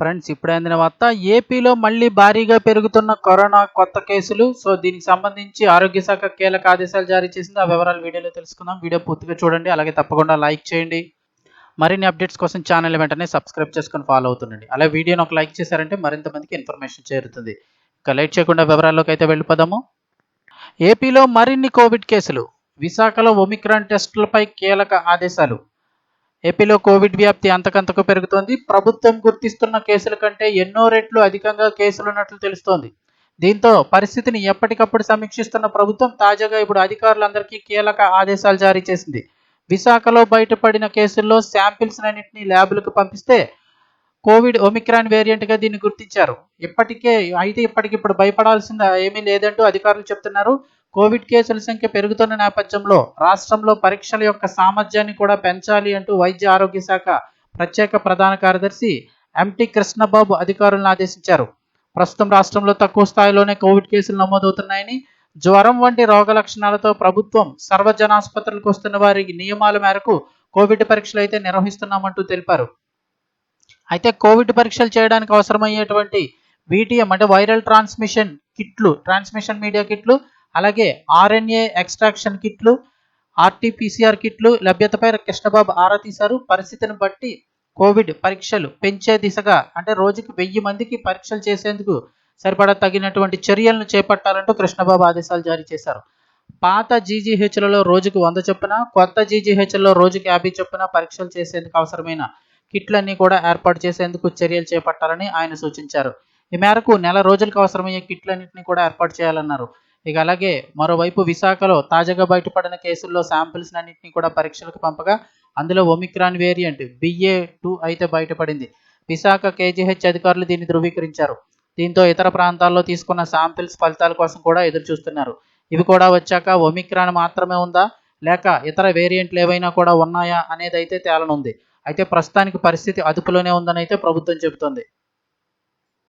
Friends ఇప్పుడు అందిన వార్త ఏపీలో మళ్ళీ భారీగా పెరుగుతున్న కరోనా కొత్త కేసులు. సో దీనికి సంబంధించి ఆరోగ్య శాఖ కీలక ఆదేశాలు జారీ చేసింది. ఆ వివరాలు వీడియోలో తెలుసుకుందాం. వీడియో పూర్తిగా చూడండి. అలాగే తప్పకుండా లైక్ చేయండి. మరిన్ని అప్డేట్స్ కోసం ఛానల్ వెంటనే సబ్స్క్రైబ్ చేసుకొని ఫాలో అవుతుండండి. అలాగే వీడియోని ఒక లైక్ చేశారంటే మరింత మందికి ఇన్ఫర్మేషన్ చేరుతుంది. ఇక లైట్ చేయకుండా వివరాల్లోకి అయితే వెళ్ళిపోదాము. ఏపీలో మరిన్ని కోవిడ్ కేసులు. విశాఖలో ఒమిక్రాన్ టెస్టులపై కీలక ఆదేశాలు. ఏపీలో కోవిడ్ వ్యాప్తి అంతకంతకు పెరుగుతోంది. ప్రభుత్వం గుర్తిస్తున్న కేసుల కంటే ఎన్నో రెట్లు అధికంగా కేసులున్నట్లు తెలుస్తోంది. దీంతో పరిస్థితిని ఎప్పటికప్పుడు సమీక్షిస్తున్న ప్రభుత్వం తాజాగా ఇప్పుడు అధికారులందరికీ కీలక ఆదేశాలు జారీ చేసింది. విశాఖలో బయటపడిన కేసుల్లో శాంపిల్స్ అన్నింటినీ ల్యాబులకు పంపిస్తే కోవిడ్ ఒమిక్రాన్ వేరియంట్గా దీన్ని గుర్తించారు. ఇప్పటికే అయితే ఇప్పటికిప్పుడు భయపడాల్సింది ఏమీ లేదంటూ అధికారులు చెప్తున్నారు. కోవిడ్ కేసుల సంఖ్య పెరుగుతున్న నేపథ్యంలో రాష్ట్రంలో పరీక్షల యొక్క సామర్థ్యాన్ని కూడా పెంచాలి అంటూ వైద్య ఆరోగ్య శాఖ ప్రత్యేక ప్రధాన కార్యదర్శి ఎంటి కృష్ణబాబు అధికారులను ఆదేశించారు. ప్రస్తుతం రాష్ట్రంలో తక్కువ స్థాయిలోనే కోవిడ్ కేసులు నమోదవుతున్నాయని జ్వరం వంటి రోగ లక్షణాలతో ప్రభుత్వం సర్వజనాసుపత్రులకు వస్తున్న వారికి నియమాల మేరకు కోవిడ్ పరీక్షలు అయితే నిర్వహిస్తున్నామంటూ తెలిపారు. అయితే కోవిడ్ పరీక్షలు చేయడానికి అవసరమయ్యేటువంటి వీటిఎం అంటే వైరల్ ట్రాన్స్మిషన్ కిట్లు ట్రాన్స్మిషన్ మీడియా కిట్లు అలాగే ఆర్ఎన్ఏ ఎక్స్ట్రాక్షన్ కిట్లు ఆర్టీపీసీఆర్ కిట్లు లభ్యతపై కృష్ణబాబు ఆరా తీశారు పరిస్థితిని బట్టి కోవిడ్ పరీక్షలు పెంచే దిశగా అంటే రోజుకి వెయ్యి మందికి పరీక్షలు చేసేందుకు సరిపడా తగినటువంటి చర్యలను చేపట్టాలంటూ కృష్ణబాబు ఆదేశాలు జారీ చేశారు. పాత జీజీహెచ్లలో రోజుకు వంద చొప్పున కొత్త జీజీహెచ్లలో రోజుకి యాభై చొప్పున పరీక్షలు చేసేందుకు అవసరమైన కిట్లన్నీ కూడా ఏర్పాటు చేసేందుకు చర్యలు చేపట్టాలని ఆయన సూచించారు. ఈ మేరకు నెల రోజులకు అవసరమయ్యే కిట్లన్నింటినీ కూడా ఏర్పాటు చేయాలన్నారు. ఇక అలాగే మరోవైపు విశాఖలో తాజాగా బయటపడిన కేసుల్లో శాంపిల్స్ అన్నింటినీ కూడా పరీక్షలకు పంపగా అందులో ఒమిక్రాన్ వేరియంట్ బిఏ టూ అయితే బయటపడింది. విశాఖ కేజీహెచ్ అధికారులు దీన్ని ధృవీకరించారు. దీంతో ఇతర ప్రాంతాల్లో తీసుకున్న శాంపిల్స్ ఫలితాల కోసం కూడా ఎదురు చూస్తున్నారు ఇవి కూడా వచ్చాక ఒమిక్రాన్ మాత్రమే ఉందా లేక ఇతర వేరియంట్లు ఏవైనా కూడా ఉన్నాయా అనేది అయితే తేలనుంది. అయితే ప్రస్తుతానికి పరిస్థితి అదుపులోనే ఉందని అయితే ప్రభుత్వం చెబుతోంది.